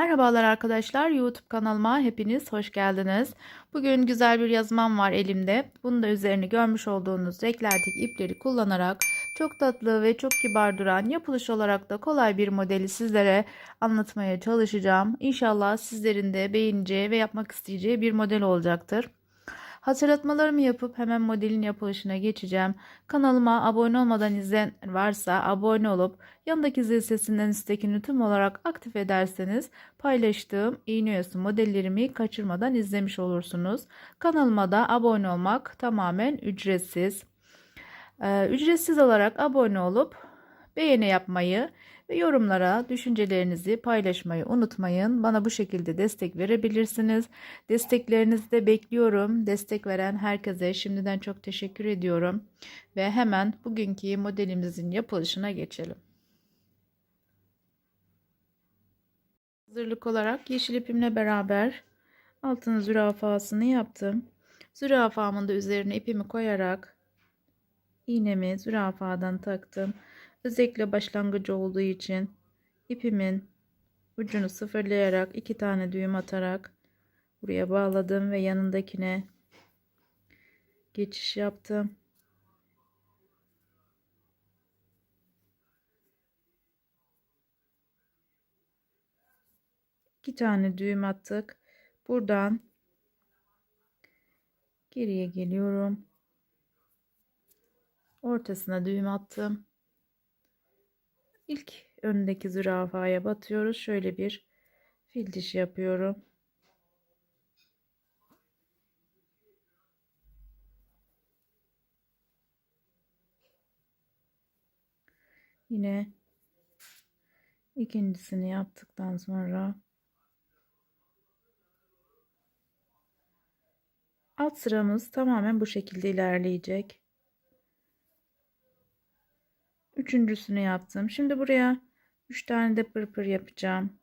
Merhabalar arkadaşlar YouTube kanalıma hepiniz hoş geldiniz. Bugün güzel bir yazmam var elimde. Bunu da üzerini görmüş olduğunuz renklerdik ipleri kullanarak çok tatlı ve çok kibar duran yapılış olarak da kolay bir modeli sizlere anlatmaya çalışacağım. İnşallah sizlerin de beğeneceği ve yapmak isteyeceği bir model olacaktır. Hatırlatmalarımı yapıp hemen modelin yapılışına geçeceğim. Kanalıma abone olmadan izleyen varsa abone olup yanındaki zil sesinden istekini tüm olarak aktif ederseniz paylaştığım iğne oyası modellerimi kaçırmadan izlemiş olursunuz. Kanalıma da abone olmak tamamen ücretsiz. Ee, ücretsiz olarak abone olup beğeni yapmayı ve yorumlara düşüncelerinizi paylaşmayı unutmayın. Bana bu şekilde destek verebilirsiniz. Desteklerinizi de bekliyorum. Destek veren herkese şimdiden çok teşekkür ediyorum. Ve hemen bugünkü modelimizin yapılışına geçelim. Hazırlık olarak yeşil ipimle beraber altın zürafasını yaptım. Zürafamın da üzerine ipimi koyarak iğnemi zürafadan taktım. Özellikle başlangıcı olduğu için ipimin ucunu sıfırlayarak iki tane düğüm atarak buraya bağladım ve yanındakine geçiş yaptım. İki tane düğüm attık. Buradan geriye geliyorum. Ortasına düğüm attım. İlk öndeki zürafaya batıyoruz. Şöyle bir fil dişi yapıyorum. Yine ikincisini yaptıktan sonra alt sıramız tamamen bu şekilde ilerleyecek. Üçüncüsünü yaptım. Şimdi buraya 3 tane de pırpır yapacağım.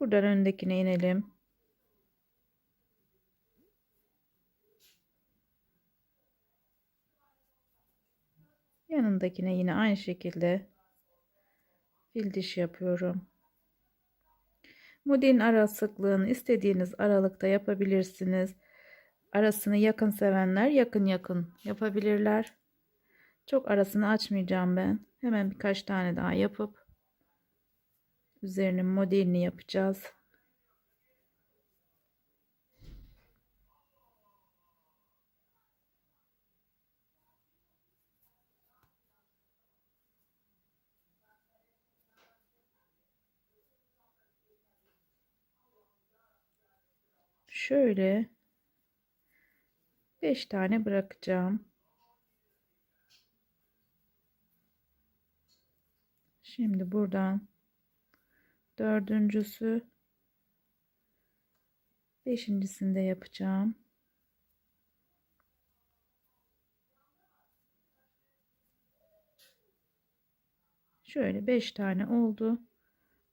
Buradan öndekine inelim. Yanındakine yine aynı şekilde fil dişi yapıyorum. Modelin ara sıklığını istediğiniz aralıkta yapabilirsiniz. Arasını yakın sevenler yakın yakın yapabilirler. Çok arasını açmayacağım ben. Hemen birkaç tane daha yapıp üzerinin modelini yapacağız. Şöyle 5 tane bırakacağım. Şimdi buradan dördüncüsü beşincisinde yapacağım. Şöyle 5 tane oldu.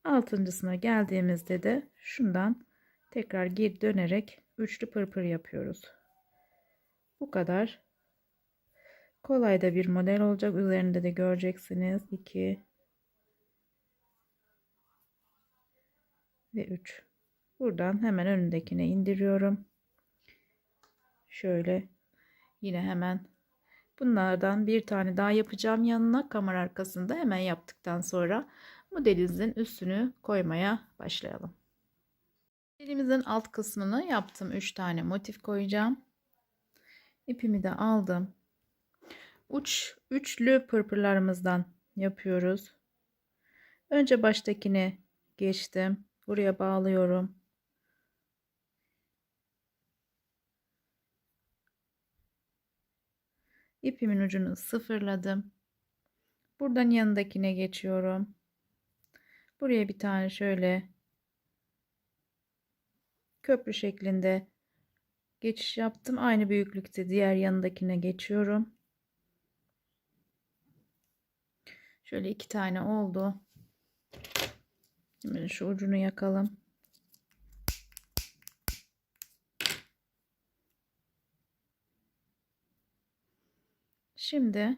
Altıncısına geldiğimizde de şundan tekrar geri dönerek üçlü pırpır yapıyoruz. Bu kadar. Kolay da bir model olacak. Üzerinde de göreceksiniz. 2 ve 3. Buradan hemen önündekine indiriyorum. Şöyle yine hemen bunlardan bir tane daha yapacağım yanına kamera arkasında hemen yaptıktan sonra modelinizin üstünü koymaya başlayalım. Elimizin alt kısmını yaptım. 3 tane motif koyacağım. İpimi de aldım. Uç üçlü pırpırlarımızdan yapıyoruz. Önce baştakine geçtim. Buraya bağlıyorum. İpimin ucunu sıfırladım. Buradan yanındakine geçiyorum. Buraya bir tane şöyle köprü şeklinde geçiş yaptım. Aynı büyüklükte diğer yanındakine geçiyorum. Şöyle iki tane oldu. Şimdi şu ucunu yakalım. Şimdi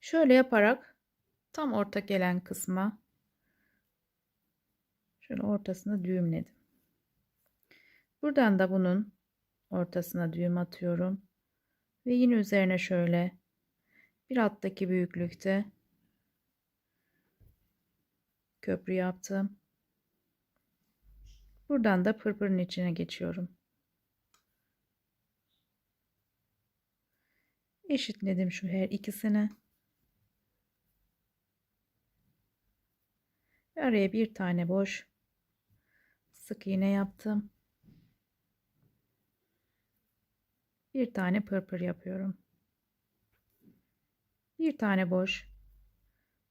şöyle yaparak tam orta gelen kısma şöyle ortasına düğümledim. Buradan da bunun ortasına düğüm atıyorum. Ve yine üzerine şöyle bir alttaki büyüklükte köprü yaptım. Buradan da pırpırın içine geçiyorum. Eşitledim şu her ikisini. Ve araya bir tane boş sık iğne yaptım. Bir tane pırpır yapıyorum. Bir tane boş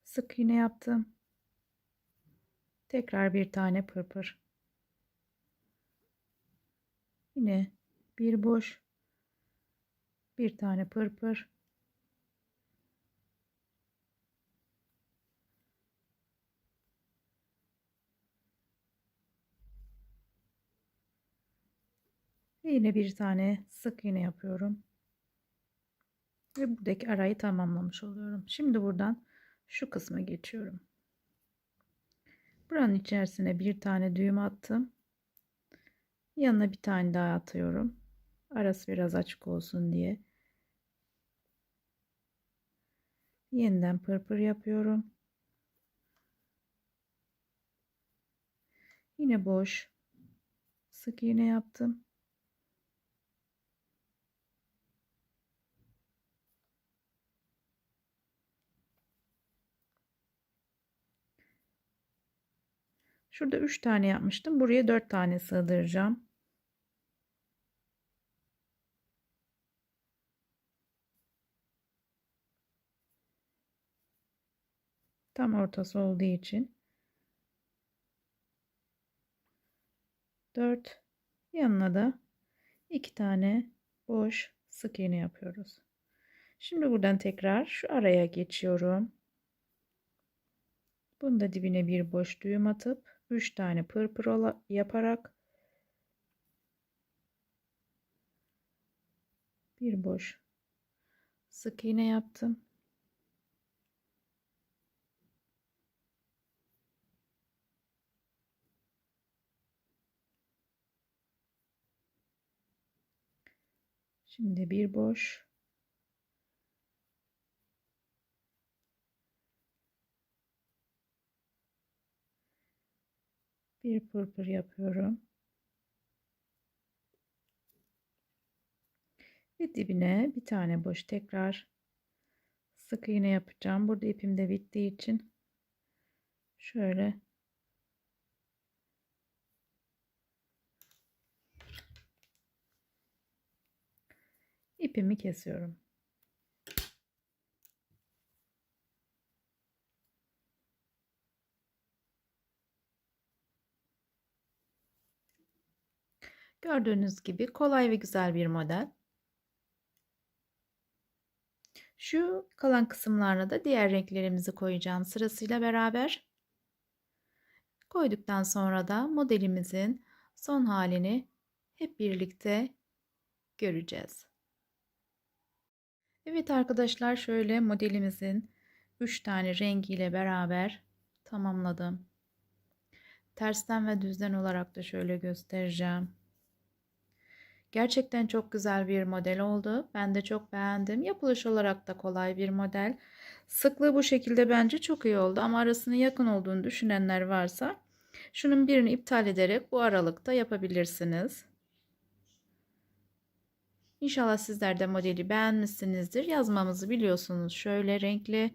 sık iğne yaptım. Tekrar bir tane pırpır. Yine bir boş bir tane pırpır. Ve yine bir tane sık iğne yapıyorum. Ve buradaki arayı tamamlamış oluyorum. Şimdi buradan şu kısma geçiyorum. Buranın içerisine bir tane düğüm attım. Yanına bir tane daha atıyorum. Arası biraz açık olsun diye. Yeniden pırpır yapıyorum. Yine boş sık iğne yaptım. Şurada 3 tane yapmıştım. Buraya 4 tane sığdıracağım. Tam ortası olduğu için 4 yanına da 2 tane boş sık iğne yapıyoruz. Şimdi buradan tekrar şu araya geçiyorum. Bunu da dibine bir boş düğüm atıp 3 tane pırpır yaparak bir boş sık iğne yaptım. Şimdi bir boş bir pırpır yapıyorum. Ve dibine bir tane boş tekrar sık iğne yapacağım. Burada ipim de bittiği için şöyle ipimi kesiyorum. Gördüğünüz gibi kolay ve güzel bir model. Şu kalan kısımlarına da diğer renklerimizi koyacağım sırasıyla beraber. Koyduktan sonra da modelimizin son halini hep birlikte göreceğiz. Evet arkadaşlar şöyle modelimizin 3 tane rengiyle beraber tamamladım. Tersten ve düzden olarak da şöyle göstereceğim. Gerçekten çok güzel bir model oldu. Ben de çok beğendim. Yapılış olarak da kolay bir model. Sıklığı bu şekilde bence çok iyi oldu ama arasının yakın olduğunu düşünenler varsa şunun birini iptal ederek bu aralıkta yapabilirsiniz. İnşallah sizler de modeli beğenmişsinizdir. Yazmamızı biliyorsunuz. Şöyle renkli.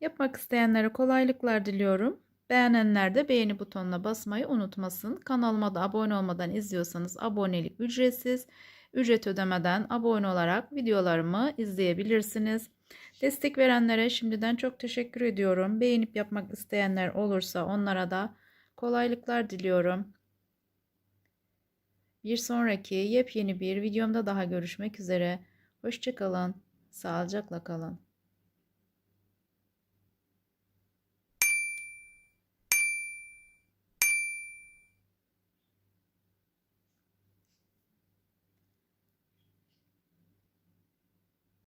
Yapmak isteyenlere kolaylıklar diliyorum. Beğenenler de beğeni butonuna basmayı unutmasın. Kanalıma da abone olmadan izliyorsanız abonelik ücretsiz. Ücret ödemeden abone olarak videolarımı izleyebilirsiniz. Destek verenlere şimdiden çok teşekkür ediyorum. Beğenip yapmak isteyenler olursa onlara da kolaylıklar diliyorum. Bir sonraki yepyeni bir videomda daha görüşmek üzere. Hoşçakalın. Sağlıcakla kalın.